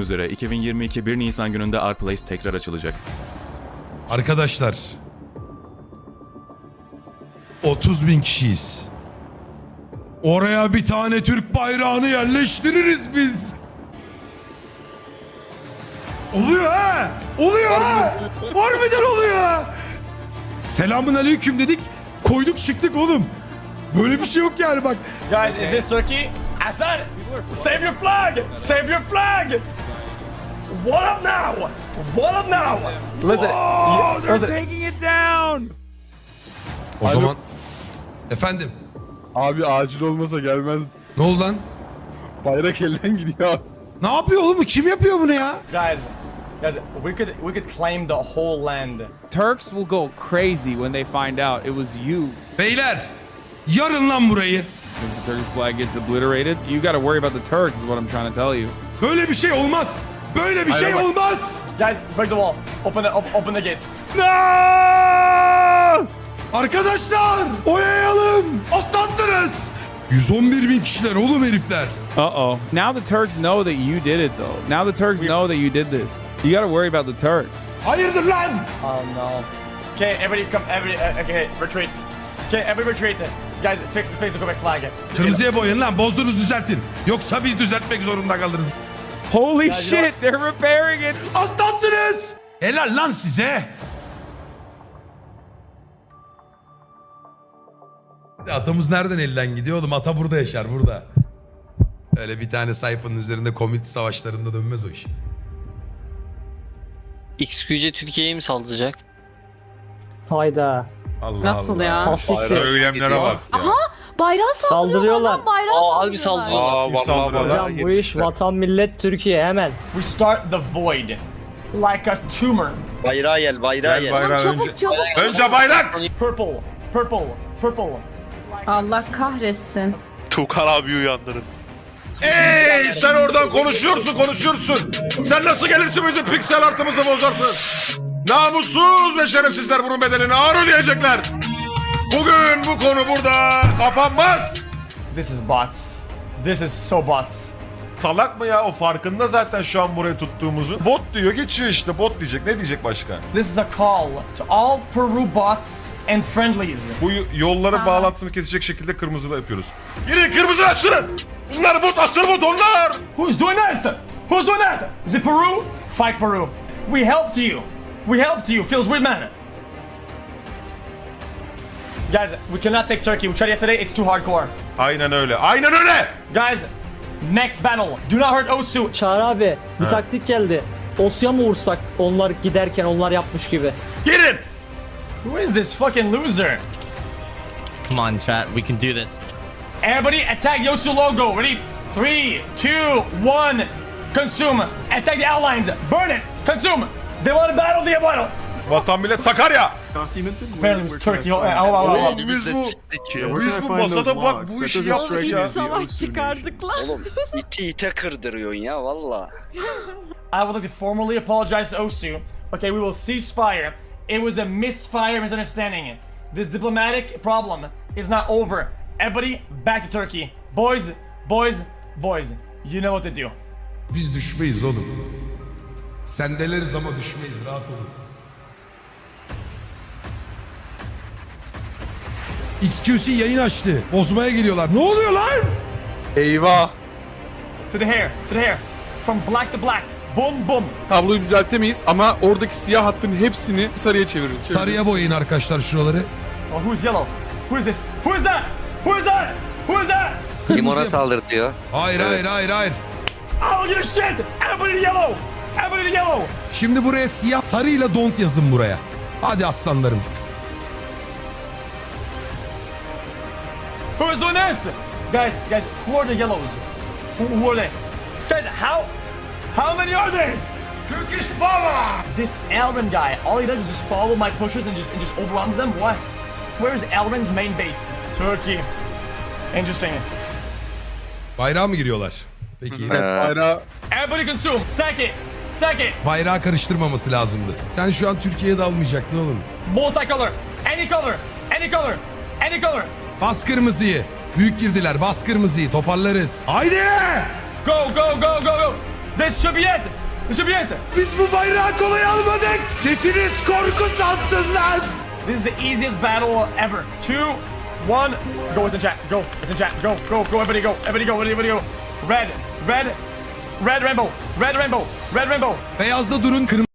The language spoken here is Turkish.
üzere 2022 1 Nisan gününde R-Place tekrar açılacak. Arkadaşlar 30 bin kişiyiz. Oraya bir tane Türk bayrağını yerleştiririz biz. Oluyor ha! Oluyor ha! Harbiden oluyor ha! Selamun aleyküm dedik. Koyduk çıktık oğlum. Böyle bir şey yok yani bak. Guys, is this Turkey? Hassan, save your flag! Save your flag! What up now? What up now? Listen, Oh, you- listen. taking it down. O zaman efendim Abi acil olmasa gelmez. ne oldu lan? Bayrak elden gidiyor abi. Ne yapıyor oğlum bu? Kim yapıyor bunu ya? guys, guys, we could we could claim the whole land. Turks will go crazy when they find out it was you. Beyler yarın lan burayı. If the Turkish flag gets obliterated, you got to worry about the Turks, is what I'm trying to tell you. Böyle bir şey olmaz. Böyle bir şey bak. olmaz. Guys, break the wall. Open the op- open the gates. No! Arkadaşlar oyayalım. Aslansınız. 111 bin kişiler oğlum herifler. Uh oh. Now the Turks know that you did it, though. Now the Turks know that you did this. You got to worry about the Turks. Hayırdır lan? Oh no. Okay, everybody come. Everybody, uh, okay, retreat. Okay, everybody retreat. Guys, fix the fix the Quebec flag. Kırmızıya boyayın lan bozdunuz düzeltin. Yoksa biz düzeltmek zorunda kalırız. Holy shit, they're repairing it. Aslansınız. Helal lan size. Atamız nereden elden gidiyor oğlum? Ata burada yaşar burada. Öyle bir tane sayfanın üzerinde komünist savaşlarında dönmez o iş. XQC Türkiye'ye mi saldıracak? Hayda. Allah Nasıl ya? Hassiktir. Söylemlere bak ya. Bayrağı Saldırıyorlar. lan, Bayrağı Aa harbi saldırıyorlar. saldırıyorlar. Hocam bu iş vatan millet Türkiye hemen. We start the void like a tumor. Bayrağı yel, bayrağı yel. Tamam, çabuk çabuk. Önce bayrak. Purple, purple, purple. Allah kahretsin. Tukan abi uyandırın. Ey sen oradan konuşuyorsun konuşuyorsun. Sen nasıl gelirsin bizim piksel artımızı bozarsın? Namussuz ve şerefsizler bunun bedelini ağır ödeyecekler. Bugün bu konu burada kapanmaz. This is bots. This is so bots. Salak mı ya o farkında zaten şu an buraya tuttuğumuzun. Bot diyor geçiyor işte bot diyecek ne diyecek başka? This is a call to all Peru bots and friendlies. Bu yolları bağlantısını kesecek şekilde kırmızıda yapıyoruz. Yine kırmızı açtırın. Bunlar bot asıl bot onlar. Who's doing this? Who's doing that? Is it Peru? Fight Peru. We helped you. We helped you. Feels weird, man. Guys, we cannot take Turkey. We tried yesterday. It's too hardcore. Aynen öyle aynen öyle. Guys, next battle. Do not hurt Osu. Çağrı abi bir taktik geldi. Osya mı vursak onlar giderken onlar yapmış gibi. Girin. Who is this fucking loser? Come on chat, we can do this. Everybody attack Yosu logo. Ready? Three, two, one. Consume. Attack the outlines. Burn it. Consume. They want to battle the battle. Vatan millet Sakarya. Was Turkey. On, hold on. Oğlum biz bu biz bu masada bak bu işi yaptık İç ya. savaş çıkardık lan. Oğlum iti ite kırdırıyorsun ya valla. I would like to formally apologize to Osu. Okay, we will cease fire. It was a misfire, misunderstanding. This diplomatic problem is not over. Everybody, back to Turkey. Boys, boys, boys. You know what to do. Biz düşmeyiz oğlum. Sendeleriz ama düşmeyiz rahat olun. XQC yayın açtı. Bozmaya geliyorlar. Ne oluyor lan? Eyvah. To the hair, to the hair. From black to black. Boom, boom. Tabloyu düzeltemeyiz ama oradaki siyah hattın hepsini sarıya çeviririz. Sarıya boyayın arkadaşlar şuraları. Oh, who's yellow? Who is this? Who is that? Who is that? Who is that? Limona saldırtıyor. Hayır hayır hayır hayır. Oh, you shit! Everybody yellow! Everybody yellow! Şimdi buraya siyah sarıyla don't yazın buraya. Hadi aslanlarım. İs this? Guys, guys, who are the yellows? Who, who are they? Guys, how? How many are there? Turkish power. This Elrin guy, all he does is just follow my pushes and just and just overruns them. What? Where's Elrin's main base? Turkey. Interesting. Bayrağa mı giriyorlar? Peki. Evet, bayrağı Everybody consume. Stack it. Stack it. Bayrağı karıştırmaması lazımdı. Sen şu an Türkiye'ye dalmayacaktın oğlum. Multicolor. Any color. Any color. Any color. Bas kırmızıyı. Büyük girdiler. Bas kırmızıyı. Toparlarız. Haydi! Go, go, go, go, go. This should be it. This should be it. Biz bu bayrağı kolay almadık. Sesiniz korku sansınlar. This is the easiest battle ever. Two, one, go with the chat. Go with the chat. Go, go, go. Everybody go. Everybody go. Everybody go. Red, red, red rainbow. Red rainbow. Red rainbow. Beyazda durun, kırmızı